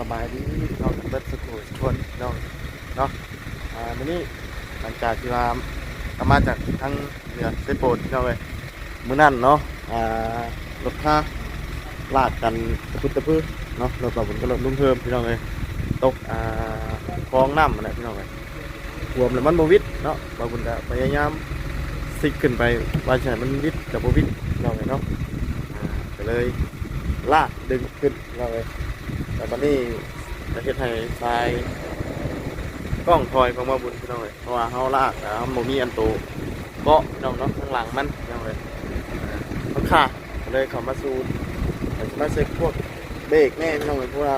สบายดีน้องเบิดสุขุทุกคนน้องเนาะอ่ามื้อนี้หลังจากที่ว่ากลับมาจากทางเหนือเซโปนพี่น้องเอ้ยมื้อนั้นเนาะอ่ารถค่าลากกันตะพุตะพื้เนาะรถกับผมก็รถลุ่มเพิ่มพี่น้องเอ้ยตกอ่าคลองน้ำนะพี่น้องเอ้ยรวมแล้วมันบวิดเนาะบางคนก็พยายามซิกขึ้นไปว่าใช่มันวิดกับบวิดพี่น้องเอ้ยเนาะอ่าก็เลยลากดึงขึ้นเราเลย แต่ตอนนี้จะเฮ็ดให้ทรายกล้องถอยของมาบุญพี่น้องเลยเพราะว่าเขาลากแล้วมันมีอันโตเกาะพี่น้องเนาะข้างหลังมันพี่น้องเลยอ่ามันขาดเลยเขามาสูดแต่มาเซ็กพวกเบรกแน่พี่น้องเลยเพราะว่า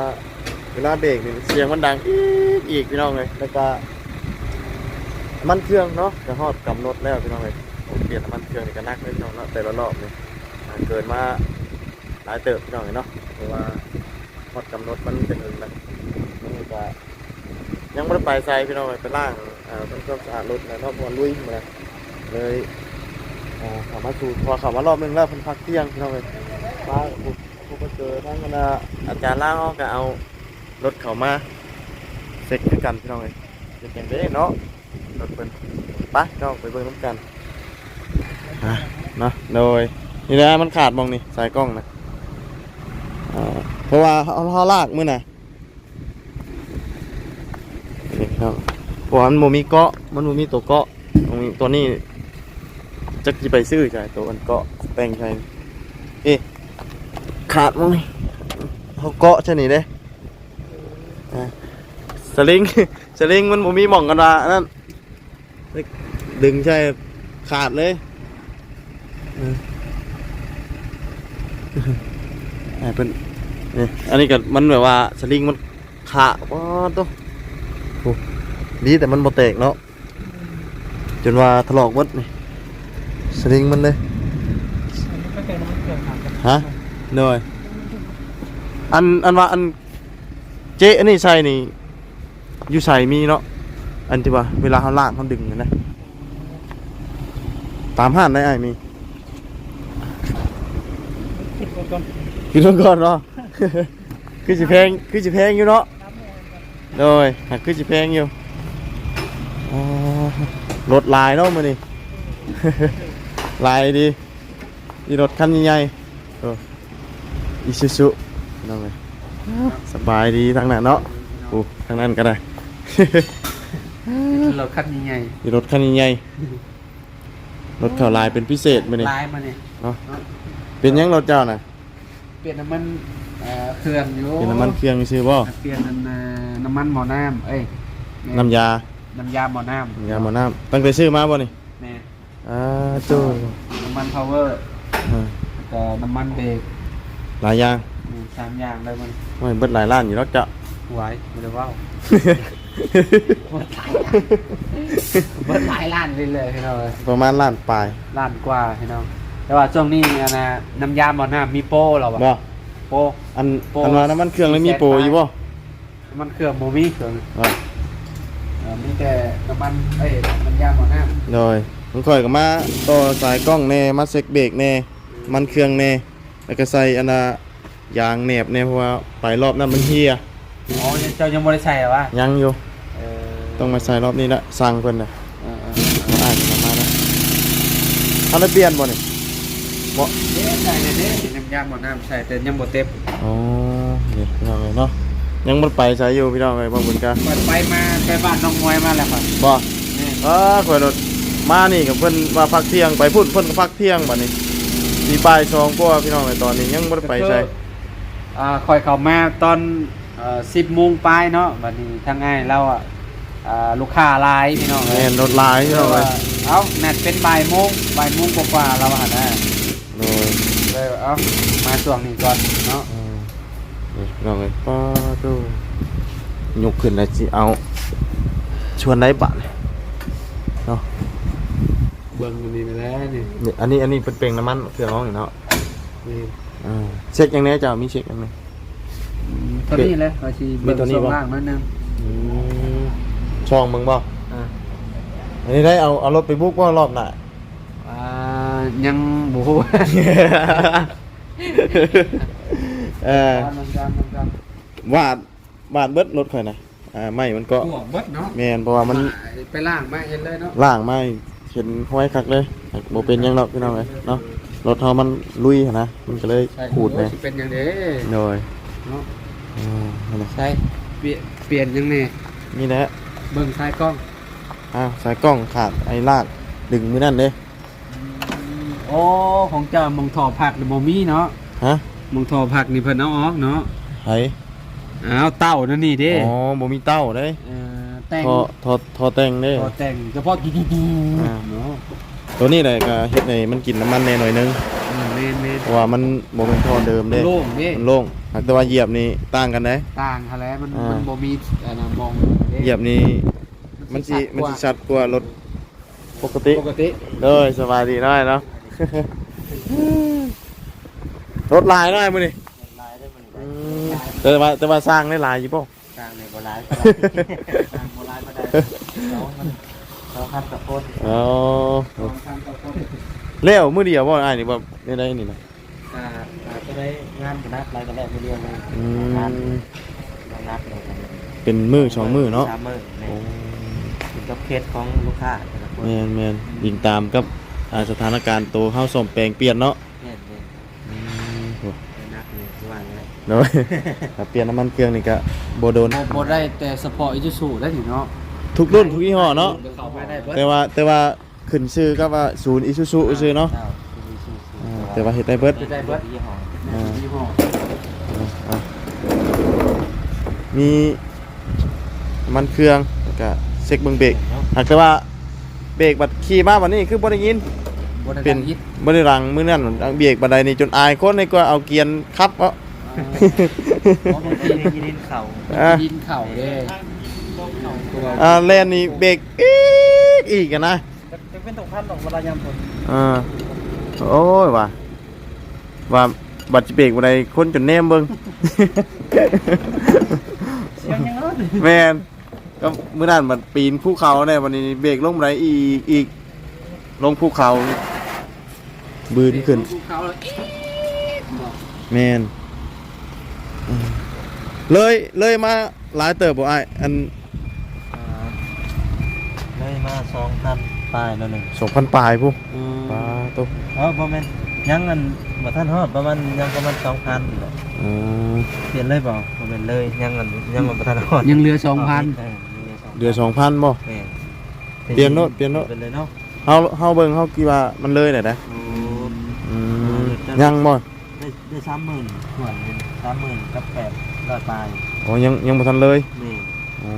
เวลาเบรกนี่เสียงมันดังอีกอีกพี่น้องเลยแล้วก็มันเครื่องเนาะจะฮอดกำหนดแล้วพี่น้องเลยผมเปลี่ยนมันเครื่องนี่ก็นักเลยพี่น้องเนาะแต่ละรอบนี่เกินมาหลายเติบพี่น้องเลยเนาะเพราะว่า หมดกำหนดมันเป็นอื่นแล้วนี่ก็ยังไม่ได้ไปใส่พี่น้องไปล่างอ่าเป็นความสะอาดรถแล้วเนะราะว่าลุยมาแล้วเลยอ่าเขามาสู่พอเขามารอบนึงแล้วเพิ่นพักเที่ยงพี่น้องเลยมาบุกบุกมาเจอทั้งคณะอาจารย์ล่างเขาก็เอารถเขามาเซ็กด้วยกันพี่น้องเลยเป็นอย่างเด้เนาะรถเพิ่นไปน้องไปเบิ่งน้ำกันอะเนาะโดยนี่นะมันขาดมองนี่สายกล้องนะอ่า ราะว่าเขาลากมือน่ะนี่ครับเพราะว่ามันโมมีเกาะมันโมมีตัวเกาะตรงนี้ตัวนี้จะกี่ไปซื้อใช่ตัวมันเกาะแปลงใช่เอ๊ขาดมองนี่เขาเกาะใช่นี่เด้สลิงสลิงมันโมมีหม่องกันละนั่นดึงใช่ขาดเลยอ่าเป็น นี่อันนี้ก็มันแบบว่าสลิงมันขาว้าตัวโอ้ดีแต่มันบ่แตกเนาะจนว่าถลอกหมดนี่สลิงมันเลยก็เป็นน้ำมันเกลือครับฮะเหนื่อยอันอันว่าอันเจ๊อันนี้ใส่นี่อยู่ใส่มีเนาะอันที่ว่าเวลาเขาลากเขาดึงนะนะตามห้านได้ไอ้ายมีคิดว่าก่อนกินก่อนเนาะ คือสิแพงคือสิแพงอยู่เนาะโดยหากคือสิแพงอยู่อ๋อรถลายเนาะมื้อนี้ลายดีมีรถคันใหญ่ๆโอ้อิซูซุน้องเอ้ยสบายดีทางนั้นเนาะโอ้ทางนั้นก็ได้เราคัดยังไงมีรถคันใหญ่ๆรถเขาลายเป็นพิเศษมื้อนี้ลายมาเนี่ยเนาะเป็นหยังรถเจ้าน่ะเปลี่ยนน้ำมัน เอ่อเครื่องอยู่เป็นน้ำมันเครื่องซื่อบ่เปลี่ยนน้ำเอ่อน้ำมันหมอน้ำเอ้ยน้ำยาน้ำยาหมอน้น้ำยาหมอน้ำตั้งแต่ซื้อมาบ่นี่ำแม่อ่าตู้น้ำมันพาวเวอร์อ่าก็น้ำมันเบรกหลายอย่างอืมสามอย่างเลยมันไม่เบิดหลายล้านอยู่แล้วจ้ะ ไหวไม่ได้ว่าวเบิดหลายล้านเบิดหลายล้านเลยเลยพี่น้องเอ้ยประมาณล้านปลายล้านกว่าพี่น้องแต่ว่าช่วงนี้อันนะน้ำยาหมอน้ำมีโป้เราอะบ่ โป้อันโปรอันว่าน้ำมันเครื่องแล้วมีโปรอยู่บ่น้ำมันเครื่องโมมี่เครื่องอ่าเอ่อมีแต่น้ำมันเอ้ยน้ำยาหมอน้โดยมันค่อยก็มาต่อสายกล้องแน่มาเซ็กเบรกแน่มันเครื่องแน่แล้วก็ใส่อันน่ะยางแหนบแน่เพราะว่าไปรอบนั้นมันเฮียำอ๋อเจ้ายังบริใส่เหรอวะยังอยู่เออต้องมาใส่รอบนี้ละสั่งเพิ่นน่ะเออเออมาอ่านกันมานะเอาแล้วเปลี่ยนบ่นี่ บ่เด้ใส่เลยเด้น้ำยาหมอน้ำใส่แต่ยังบ่เต็มอ๋อนี่พี่น้องเอ้ยเนาะยังบ่ไปใส่อยู่พี่น้องเอ้ยบ่บุญกะเปิดไปมาไปบ้านน้องมวยมาแล้วครับบ่นี่เออข่อยรถมานี่กับเพิ่นว่าพักเที่ยงไปพูดเพิ่นก็พักเที่ยงบัดนี้สีปลายชองพวกพี่น้องในตอนนี้ยังบ่ได้ไปใช่อ่าคอยเข้ามาตอนเอ่อสิบโมงปลายเนาะวันนี้ทางง่ายเราอะอ่าลูกค้าหลายพี่น้องแม่นรถลายพี่น้องเอ้ยเอ้าแนทเป็นบ่ายโมงบ่ายโมงกว่าๆเราอะนะโอ้ ยเลยเอ้ามาช่วงนี้ก่อนเนาะอ่านี่พี่น้องเอ้ยป้าดูยกขึ้นแล้วสิเอา ชวนได้บัดเนาะเบิ่งมันนี่ไปแล้วนี่นี่อันนี้อันนี้เป็นเปลงน้ำมันเครื่องน้องอยู่เนาะนี่อ่าเช็คยังไงเจ้ามีเช็คยังไง ตัวนี้เลยเราชีมีตัวนี้ส่ปะล่างนั่นนึงอืมช่องมึงบ่อ่าอันนี้ได้เอาเอารถไปบุกว่ารอบหน้าอ่า ยังบูฮูเออมันกันมันกันว่าบาดเบิดรถข่อยนะอ่าไม่มันก็หัวเบิดเนาะแม่นเพราะว่ามันไปล่างมาเห็นเลยเนาะล่างไม่เห็นห้อยคักเลยบ่เป็นหยังหรอกพี่น้องเอ้ยเนาะรถเฮามันลุยหั่นนะมันก็เลยใช่ขูดเลยสิเป็นอย่างเด้โดยเนาะอืมนั่นแหละใช่เปลี่ยนเปลี่ยนยังไงนี่แหละ เบิ่งซ้ายกล้องอ้าวสายกล้องขาดไอ้ลากดึงมือนั่นเด้โอ้ของเจ้ามองทอผักนี่บ่มีเนาะฮะมองทอผักนี่เพิ่นเอาออกเนาะไผอ้าวเต้านั่นนี่เด้อ๋อบ่มีเต้าเด้เอ่อแต่งทอทอทอแต่งเด้ทอแต่งเฉพาะกิ๊กๆอ่าเนาะตัวนี้แหละก็เฮ็ดให้มันกินน้ำมันแน่หน่อยนึงอืมแม่นแม่นเพราะว่ามันบ่เป็นท่อเดิมเด้โล่งเด้มันโล่งหากแต่ว่าเหยียบนี่ต่างกันเด้ต่างหั่นแหล้วมันอ่ามัมันบ่มีอันน่ะมองด้ เหยียบนี่มันสิมันสิชัดกว่ารถปกติปกติเด้อสบายดีหน่อยเนาะ รถลายหน่อยมื้อนี้ลายได้มันอืมแต่ว่าแต่ว่าสร้างได้หลายอยู่ป่ะกลางในโบราณกลางโบราณมาได้เรามันเราคัดกับคนอ๋อสองพันต่อคนเลี้ยวมือเดียวบ่อ้ายนี่บ่ได้ได้นี่นะอ่าอาจจะได้งานกันนักรายกันแรกไม่เรียนเลยอืงานมงานนักเลยครับเป็นมือสองมือเนาะสามมือในโอ้เป็นกับเคสของลูกค้าแต่ละคนแม่นแม่นยิงตามกับ อ่าสถานการณ์ตัวเฮาซ่อมแปลงเปลี่ยนเนาะเนี่ยเนี่ยอืมโหเป็นนักเลยที่ว่าเนี่ยเนาะ ถ้าเปลี่ยนน้ำมันเครื่องนี่ก็บ่โดนบ่บ่ได้แต่เฉพาะอิจูซูได้ถึงเนาะทุกรุ่นทุกยี่ห้อเนาะ เข้าไม่ได้เบิดแต่ว่าแต่ว่าขึ้นชื่อก็ว่าศูนย์อิซูซุซื่อเนาะจ้มีชื่ออ่าแต่ว่าเฮ็ดได้เบิด ได้เบิร์ดยี่ห้ออ่า ยี่ห้ออะมีน้ำมันเครื่องแล้วก็เช็คเบิ่งเบรกเนาะหากแต่ว่าเบรกบัดขี่มาวันนี้คือบ่ได้ยิน บ่ได้เป็นดังยิดบ่ได้รังมื้อนั้นเบรกบันไดนี่จนอายคนนี่ก็เอาเกียร์ขับเอาเพราะบางทีได้ยินเข่าอะยินเข่าเด้ตัวอ่าแลนนี่เบรกอีกอีกอะนะจะเป็นตกพันหรอกเวลายามฝนอ่าโอ้ยว่าว่าบัดสิเบรกบันไดคนจนแนมเบิ่งเสียงยังเนาะแม่นก็มื้อนั้นมันปีนภูเขาเนี่ยวันนี้เบรกลงบันไดอีกอีก ลงภูเขาบืนขึ้นภูเขาแล้วอี๊ดบอกแม่นอืมเลยเลยมาหลายเติบบ่อ้ายอันอ่าเลยมาสองพันปลายแล้วหนึ่ง2,000ปลายพุอืมปลาตุ๊เออประมาณยังเงินบ่ท่านฮอดประมาณยังประมาณสองพันแหละอืมเปลี่ยนเลยเปล่าบ่เป็นเลยยังเงินยังเงินบ่ท่านฮอดยังเหลือ2,000เออยังเหลือ2,000เดือน2,000บ่แม่นเปลี่ยนโน้ตเปลี่ยนโน้ตเป็นเลยเนาะ เฮาเฮาเบิ่งเฮาคิดว่ามันเลยได้นะโอ้อืมยังบ่ได้ได้สามหมื่นส่วนหนึ่งสามหมื่นกับแปดร้อยปลายอ๋อยังยังบ่ทันเลยนี่อ๋อ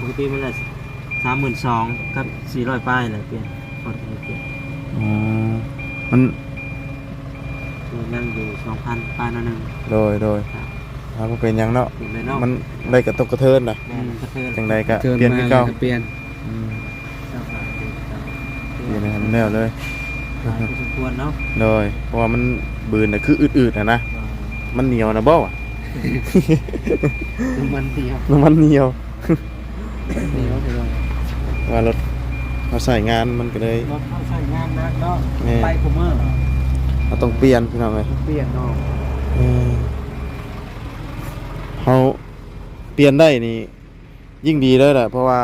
ปกติมันได้สามหมื่นสองกับสี่ร้อยปลายเลยเปลี่ยนพอดีเปลี่ยนอ๋อมันคือยังอยู่สองพันปลายนั่นหนึ่งโดยโดยครับถ้าบ่เป็นหยังเนาะเปลี่ยนเลยเนาะมันได้กระตกกระเทินน่ะแม่นกระเทือนจังใดก็เกินเปลี่ยนมาคือแล้เก่าวก็เปลี่ยนอืม เจ้าค่ะเปลี่ยนเจ้า เปลี่ยนให้มันแล้วเลยหลายพอสมควรเนาะโดยเพราะว่ามันบืนน่ะคืออืดๆน่ะนะมันเหนียวนะบ่วะน้ำมันเดียวน้ำมันเหนียว เดียวเดียวว่ารถเขาใส่งานมันก็เลยรถเข้าใช้งานนักเนาะแม่ไปคูเมอร์เราต้องเปลี่ยนพี่น้องเอ้ยเปลี่ยนเนาะเออเขาเปลี่ยนได้นี่ยิ่งดีเลยแหละเพราะว่า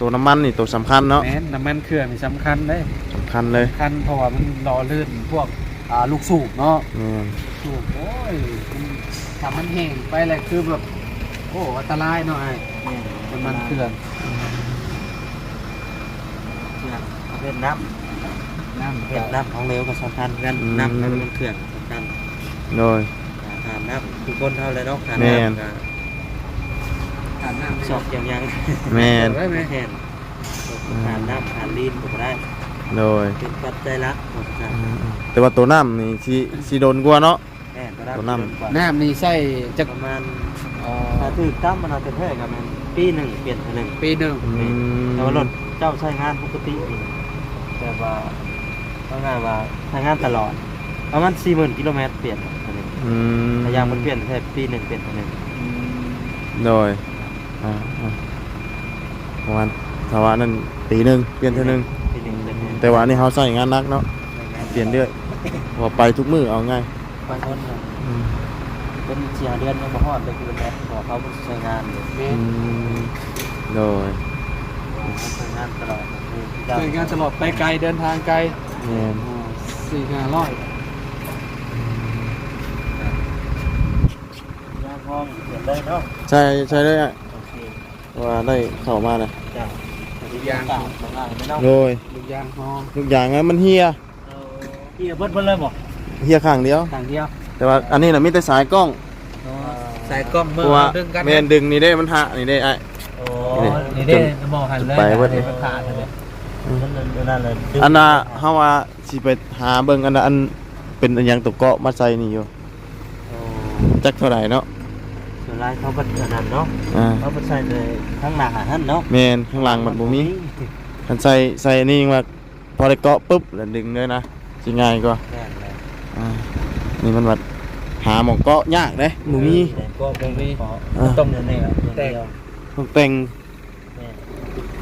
ตัวน้ำมันนี่ตัวสำคัญเนาะแม่นน้ำมันเครื่องนี่สำคัญเลยสำคัญเลยสำคัญเพราะว่ามันรอลื่นพวกอ่าลูกสูบเนาะอืมสูบโอ้ยมันถ้ามันแห้งไปเลยคือแบบโอ้อันตรายเนาะไอ้น้ำมันเครื่องเครื่องประเภทน้ำน้ำประเภทน้ำของเหลวก็สำคัญกันน้ำมันเครื่องสำคัญโดยทานน้ำทุกคนเท่าเลยเนาะทานแม่น น้ำก็ขาดน้ำ สอบอย่างยังแม่นได้ไหมแทนทานน้ำทานลีนก็ได้โดยเป็นปัจจัยละหมดครับแต่ว่าตัวน้ำนี่สิสิโดนกว่าเนาะแม่ก็ได้ตัวน้ำกว่าน้ำนี่ใส่จะประมาณเอ่ถ้าอถือตั้มมันเอาเป็นแท้กับมันปีหนึ่งเปลี่ยนเท่านึงปีหนึ่งอืมแต่ว่ารถเจ้าใช้งานปกตินี่แต่ว่าต้องงานว่าใช้งานตลอดประมาณสี่หมื่นกิโลเมตรเปลี่ยนเท่านึงอืมแต่ยางมันเปลี่ยนแค่ปีหนึ่งเปลี่ยนเท่านึงโดย อ่าอ่าประมาณถ้าว่านั่นปีหนึงเปลี่ยนเท่านึง ปีหนึ่งเปลี่ยนเท่านึงแต่ว่าอันนี่เขาใส่งานหนักเนาะเปลี่ยนเรื่อยว่าไปทุกมือเอาง่ายบางคนน่ะอืมเป็นเสียเดือนยังบ่ฮอดเลยกิโลเมตรขอเขาบ่ใช้งานเลยแม่อืมโดยใช้งานตลอดเคยงานตลอดไปไกลเดินทางไกลแม่นสี่ห้าร้อยยางห้องเขียนได้เนาะใช่ใช่เลยอะโอเค ว่าได้เข้ามานะจ้ะยางต่างต่างไม่เนาะโดยลูกยางห้องทุกอย่างนั้นมันเฮียพี่เบิดเบิดเลยบ่เฮียข้างเดียว ต่างเดียวแต่ว่าอันนี้น่ะมีแต่สายกล้องสายกล้องเพเมื่อราะว่าดึงกันแม่นดึงนี่ได้มันหะนี่ได้ไอ้ โอ้นี่นี่เด้มองหันเลยไปเบิดมันขาดเลยนั่นนั่นเลยอันน่ะเฮาว่าสิไปหาเบิ่งอันน่ะอันเป็นอันหยังตกเกาะมาใส่นี่อยู่จักเท่าไหร่เนาะส่วน ลายเขาบัดอันนั้นเนาะอ่าเขาบัดใส่เลยข้างหน้าหาท่านเนาะแม่นข้างหลังมันบ่มีคันใส่ใส่อันนี่ว่าพอได้เกาะปุ๊บแล้วดึงเลยนะสิง่ายกว่าแม่นเลยอ่านี่มันว่าหาหมองเกาะยากเด้บ่มี ก็บ่มีอ่า ต้องเดินนี่ครับแต่ต้องแต่งแม่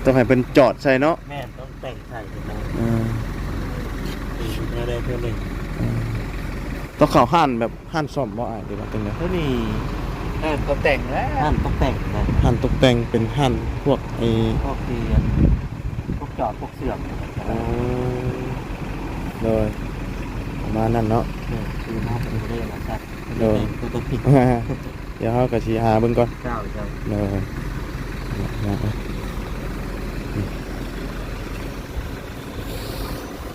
ต้องให้เป็นจอดใส่เนาะแม่ต้องแต่งใส่เป็นอะไรอ่าเนื้อได้เพื่อหนึ่งต้องเข้าห้านแบบห้านซ่อมบ่อ้ายหรือว่าจังได๋เท่านี้ เออเขาแต่งแล้วท่านต้องแต่งนะห้านตกแต่งเป็นห้านพวกไอ้พวกเตียนพวกจอดพวกเสื่อมเลยประมาณนั้นเนาะคือมาเป็นเรื่องนะครับโดยตัวตัวผิดเดี๋ยวเฮาก็สิหาเบิ่งก่อนเจ้าเจ้าเลย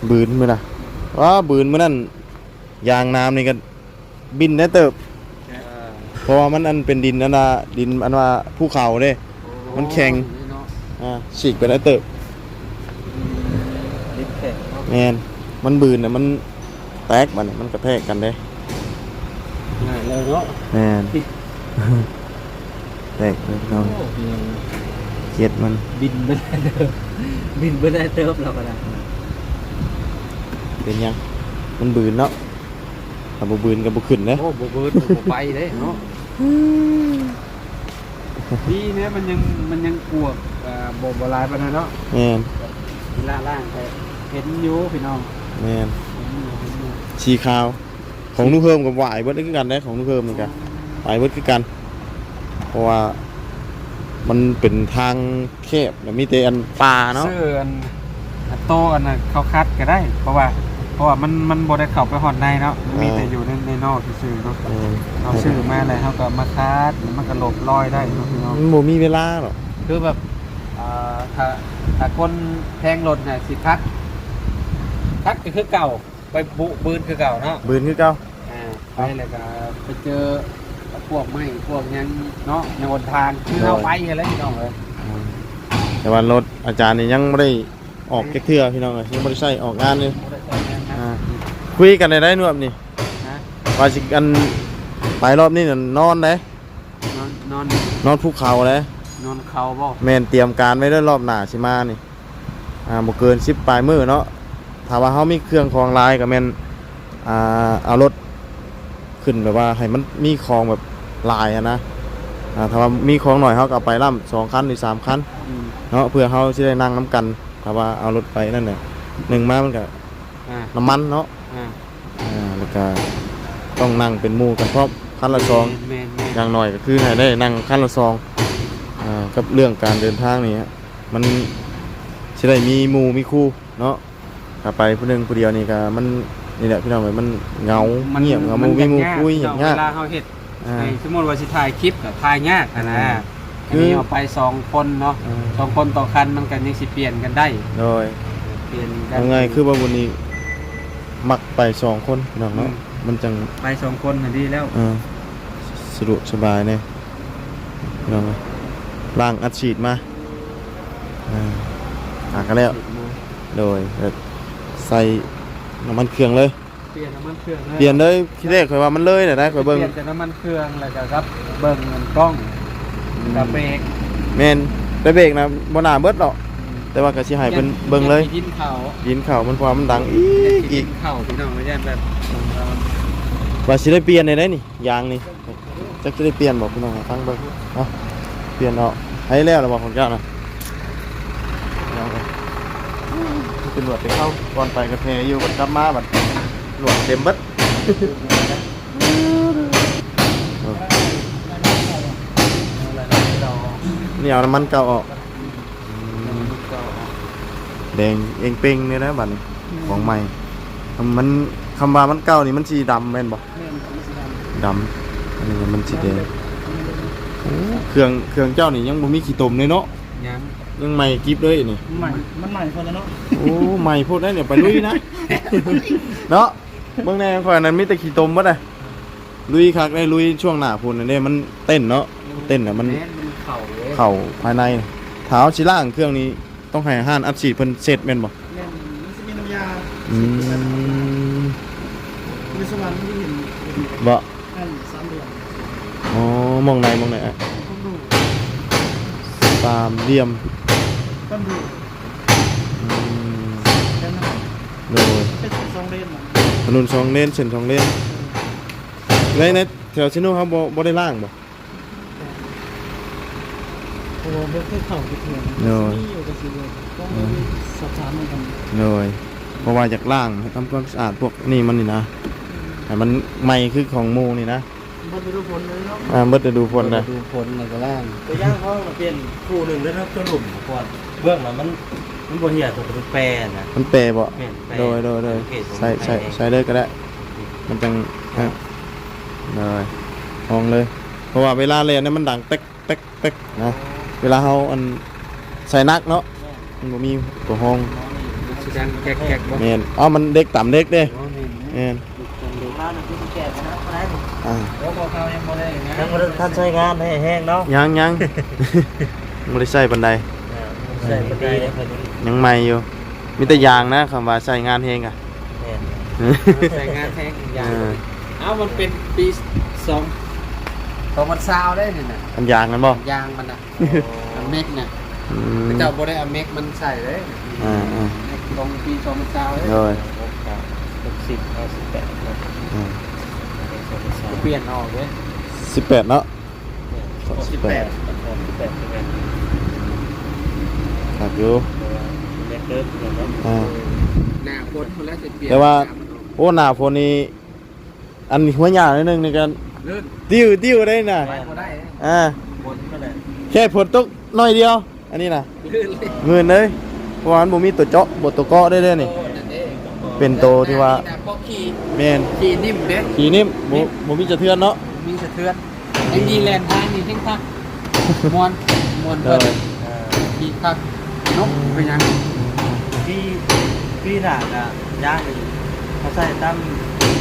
บืนมื้อน่ะว้าบืนมื้อนั้นยางน้ำนี่ก็บินได้เติบ เพราะว่ามันอันเป็นดินอันน่ะดินอันว่าภูเขาเด้ มันแข็ง อ่าฉีกไปได้เติบลิฟต์แข็งแม่นมันบืนน่ะมันแตกมันมันกระแทกกันเด้ง่ายเลยเนาะแม่นแตกเลยพี่น้องเกลียดมันบินไม่ได้เติมบินไม่ได้เติมเราก็ได้เป็นยัง มันบืนเนาะถ้าบ่บืนก็บ่ขึ้นเด้โอ้โบเบิร์ดโบไปเลยเนาะ ดีเนี่ยมันยังมันยังกลัวอ่าโบโบราณไปานนั้นเนาะแม่นเวลาล่างไปเห็นอยู่พี่น้องแม่นเห็นอยู่เห็นอยู่ชีขาว ของนุ่งเพิ่มกับหวายเบิดคือกันได้ของนุ่งเพิ่มนี่กันหวายเบิดคือกัน เพราะว่ามันเป็นทางแคบแล้วมีแต่อันป่าเนาะซื้ออันอันโตอันน่ะเขาคัดก็ได้ เพราะว่า เพราะว่ามันมันบ่ได้เข้าไปฮอดในเนาะมันมีแต่อยู่ในในนอกซื่อๆเนาะเออเอาซื้อมาแล้วเขาก็มาคัดแล้วมันก็หลบรอยได้เนาะพี่น้องมันบ่มีเวลาหรอกคือแบบอ่าถ้าถ้าคนแทงรถเนี่ยสิคัดคัดก็คือเก่าไปบุบืนคือเก่าเนาะบืนคือเก่าอ่าไปแล้วก็ไปเจอพวกไม้พวกหยังเนาะในหนทางคือเอาไปอะไรพี่น้องเลยแต่ว่ารถอาจารย์นี่ยังไม่ได้ออกแค่เทื่อพี่น้องเลยยังไม่ได้ใช้ออกงานเลย คุยกันได้ได้นวบนี่นะว่าสิกันไปรอบนี้น่ะนอนเลยนอนนอนนอนภูเขาเลยนอนเขาบ่แม่นเตรียมการไว้ด้วยรอบหน้าสิมานี่อ่าบ่เกิน10ปลายมื้อเนาะถ้าว่าเฮามีเครื่องของหลายก็แม่นอ่าเอารถขึ้นแบบว่าให้มันมีของแบบหลายอะนะอ่าถ้าว่ามีของหน่อยเฮาก็เอาไปล่ำสองคันหรือสามคันอืมเนาะเพื่อเขาสิได้นั่งน้ำกันถ้าว่าเอารถไปนั่นน่ะหนึ่งมามันก็อ่าน้ำมันเนาะ อ่าอ่าแล้วก็ต้องนั่งเป็นหมู่กันพร้อมคันละซองแม่นแม่นอย่างหน่อยก็คือให้ได้นั่งคันละซองอ่ากับเรื่องการเดินทางนี่ฮะมันสิได้มีหมู่มีคู่เนาะถ้าไปผู้หนึงผู้เดียวนี่ก็มันนี่แหละพี่น้องเอ้ยมันเหงาเงียบเหงาหมู่มีหมู่คุยอย่างเวเงี้ยลาเฮาเฮ็ดอ่า ในสมมติว่าสิถ่ายคลิปกับถ่ายยากอะนะอืมอันนี้เอาไปสองคนเนาะอ่าสองคนต่อคันมันกันยังสิเปลี่ยนกันได้โดย เปลี่ยนกันเอาไงคือว่าวันนี้ มักไปสองคนพี่น้องเนาะมันจังไปสองคนน่ะดีแล้วอ่าสะดวกสบายเนี่ยลองไหมล่างอัดฉีดมาอ่าหากันแล้ว โดยแบบใส่น้ำมันเครื่องเลย เปลี่ยนน้ำมันเครื่องเปลี่ยนเลยที่แรกเคยว่ามันเลยเนี่ยนะเคยเบิ่เบิ่งงแต่น้ำมันเครื่องแล้วก็ครับ เบิ่งเงินกล้องกับเบรกแมนไปเบรกนะบนหน้าเบิดหรอก แต่ว่าก็สิใหายเป็นเบิ่งเลยยินเข่ายินเขามันพอมันดังอีกอีกเข่าพี่น้องไม่แย่แบบว่าสิได้เปลี่ยนได้ได้นี่ยางนี่จักสิได้เปลี่ยนบอกพี่น้องฟังเบิ่งเเปลี่ยนเนาะให้แล้วแล้วบ่ของเจ้านะตำรวจไปเข้าก่อนไปกระเพยอยู่บัดกลับมาบัดหลวงเต็มบัดเนี่ยเอาน้ำมันเก่าออก แดงเองเป้งเนี่ยนะบัดนี้ของใหม่มันคำว่ามันเก่านี่มันสีดำแม่นบ่แม่นของสีดดำอันนี้มันสีแดงเครื่องเครื่องเจ้านี่ยังบ่มีขี้ตมเลยเนาะยังยังใหม่กิฟเลยนี่ำใหม่มันใหม่คนละเนาะโอ้ใหม่พูดได้เนี่ยไปลุยนะเนาะเบื้องในฝ่ายนั้นมีแต่ขี้ตมบ่ได้ลุยคักได้ลุยช่วงหน้าพุ่นนั่นเด้มันเต้นเนาะเต้นน่ะมันแม่นมันเข่าเลยเข่าภายในเท้าชิล่างเครื่องนี้ ต้องให้ห้านอัดฉีดเพิ่นเสร็จแม่นบ่แม่นมันจะมีน้ำยาอืมในสวรรค์ที่เห็นบ่อันสามเดือนอ๋อมองไหนมองไหนอะต้องดูสามเหลี่ยมต้องดูอืมแค่นั้นโดยเป็นสองเลนน่ะถนนสองเลนเส้นสองเลนในในแถวชิโนครับบ่บ่ได้ล่างบ่ โอ้เบิ่งคือเข่าคือเถื่อนโน่ยมีอยู่ กับสิเลยต้องไปสอบถามเหมือนกันเลยเพราะว่าจากล่างให้ทำความสะอาดพวกนี่มันนี่นะให้มันใหม่คือของหมูนี่นะบ่ได้รู้ผลเลยเนาะอ่าเบิดจะดูฝนเลยดูฝนในกระล่างตัวอย่างเขามาเปลี่ยนคู่หนึ่งแล้วครับตัวหลุมก่อนเบื้องน่ะมันมันบ่เหี่ยตัวเป็นแปรนะมันเปรบ่แม่นแปรโดยโดยโดยโอเคผมใส่ใส่ให้ใส่เลยก็ได้ มันจังฮะเลยมองเลย เพราะว่าเวลาเล่นเนี่ยมันดังเต๊กเต๊กเต๊กนะ เวลาเขาอันใส่นักเนาะ มันบ่มีตัวห้องสีแดงแกกๆบ่แม่นอ๋อมันเด็กต่ำเด็กเด้อ๋อนี่แม่นดูข้าวน่ะคือแก่ไปนะอะไรอ่าโอ้บ่เข้ายังบ่ได้นะยังบ่ได้ทันใช้งานให้แห้งเนาะยังยังไม่ได้ใส่ปันไดใส่บ่ดีเลยเพิ่นยังใหม่อยู่ มีแต่ยางนะคำว่าใส่งานเฮงอะแม่นใส่งานแทงอีกอเอย่างอเอ้ามันเป็นปีสองสองมันซาวได้นี่น่ะอันยางกันบ่ยางมันน่ะอันเมกน่ะ อืมเจ้าบ่ได้เอาเมกมันใส่เลยอ่าอ่าเมกลงปีสองมันซาวเลยโดย60เอา18ครับอ่าเปลี่ยนออกเลยสิบแปดเนาะสิบแปด18ใช่ไหมครับอยู่เล็กเด้อเนาะอ่าหน้าคนคนแล้วจะเปลี่ยนแต่ว่าโอ้หน้าฝนนี่อันหัวหยาหนิดนึงในการเลื่อนติ้วติ้วได้น่ะไปบ่ได้อ่าบนก็ได้แค่ฝนตกหน่อยเดียว อันนี้น่ะลื่นเลยเงินเลยเพราะว่ามันบ่มีตัวเจาะบ่ตัวเกาะได้เด้อนี่โอ้นั่นเด้เป็นโตที่ว่าหน้พวกขี่แม่นขี่นิ่มเด้ขี่นิ่มบ่บ่มีจะเทือนเนาะมีสะเทือนไอ้ยีแลนด์ทางนี่ทั้งพักมวนมวนเอเพิ่นออ่าขี่พักนกเป็นหยังปีปีหน้าก็ย่างนี่เขาใส่ตาม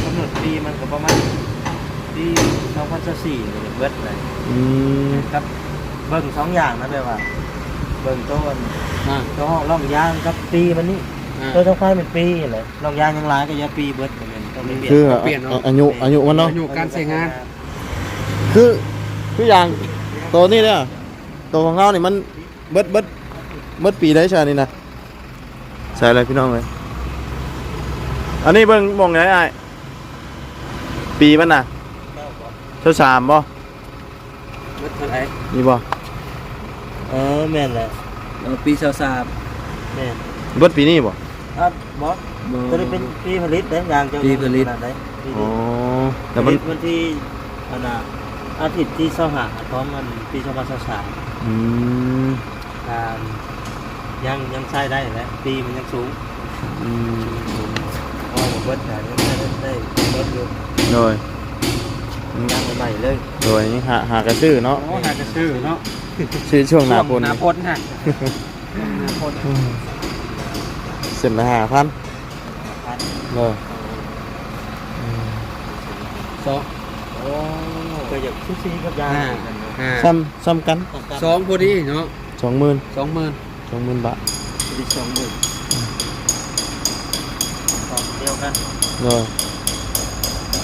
กำหนดปีมันก็ประมาณปี2024นี่เบิดเลยอืม ครับเบิ่งสองอย่างนะแบบว่า เบิ่งต้นอ่าตัวห้องร่องยางกับปีมันนี่อ่า ตัวต้องคายเป็นปีเลยร่องยางยังหลายก็อย่าปีเบิดเหมือนกันต้องเปลี่ยนคือเปลี่ยนเนาะอายุอายุมันเนาะอายุการใช้งาน คือคืออย่างตัวนี้เนี่ยตัวของเรานี่มันเบิดเบิดเบิดปีได้ใช่นี่นะใช่อะไรพี่น้องเลยอันนี้เบิ่งมองไหนไอ้ายปีมันน่ะเท่าสามบ่เบิดเท่าไหร่นี่บ่ เออแม่นแหละเออปีสาวสามแม่นเบิดปีนี้บ่อะบอสตัวนี้เป็นปีผลิตได้ยางจะปีผลิต ขนาดไหนปีอ๋อผแต่มันลิตวันที่อันน่ะอาทิตย์ที่เสาหาพร้อมมันปี2023อืมอ่ายังยังใช้ได้แหละปีมันยังสูงอืมสูงเพราะว่าผมเบิดแต่ยังได้ได้เบิดอยู่โดยยังใหม่ๆเลยโดยนี่หาหากระชื่อเนาะ โอ้หาจะชื่อเนาะ ชื่อช่วงหน้าฝนหน้าพนฮะหน้าพนเสร็จละห้าพันเลยสองโอ้ก็อยากซื้อซีกับยางห้าเหมือนกันเนาะห้าซ้ำซ้ำกันสองพอดีเนาะสองหมื่นสองหมื่นสองหมื่นบาทผลิตสองหมื่นของเดียวกันเลย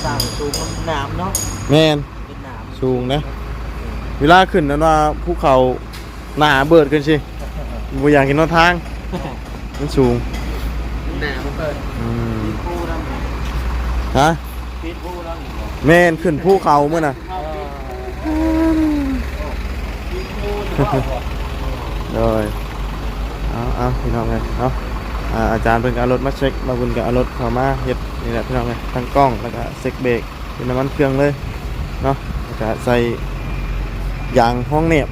สร้างสูงมันหนามเนาะแมนเป็นหนามสูงนะ เวลาขึ้นนั้นว่าภูเขาหนาเบิดกันสิบ่อยากเห็นหนทาง มันสูงหนามันเปิดอืมปีคู่นั่นฮะปีคู่นั่นแมนขึ้นภูเขาเมื่อน่ะเลยเอาเอาพี่น้องเลยเนาะอาอาจารย์เพิ่นการถมาเช็คมาบุญกับอารถเขามาเฮ็ดนี่แหละพี่น้องเลยทั้งกล้องแล้วก็เซ็กเบรกเป็นน้ำมันเครื่องเลยเนาะแล้วก็ใส่ ยางห้องเนบ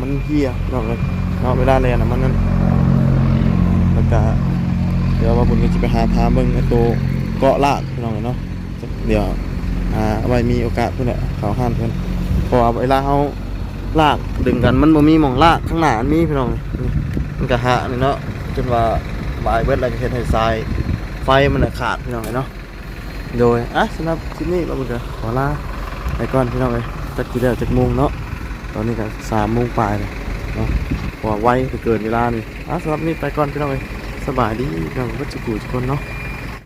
มันเฮียเนาะเลยเนาะเวลาเรียนน่ะมันนั่นแล้วก็เดี๋ยวว่าบุญจะไปหาพาเบิ่งไอ้ตัวเกาะลากพี่น้องเนาะเดี๋ยวหาเอาไว้มีโอกาสเพิ่นแหละเขาห้ามเพิ่นเพราะว่าเวลาเฮาลากดึงกันมันบ่มีหม่องลากข้างหน้ามันมีพี่น้องมันก็หานี่เนาะจนว่าบายเบิดแล้วก็เฮ็ดให้ทรายไฟมันขาดพี่น้องเนาะโดยอะสำหรับคลิปนี้เราก็ขอลาไปก่อนพี่น้องเอ้ยจักกี่แล้วจักโมงเนาะ ตอนนี้ก็สามโมงปลายเลยเนาะว่าไวไปเกินเวลานี่อะสำหรับนี้ไปก่อนพี่น้องเลยสบายดีพี่น้องก็จะกูทุกคนเนาะ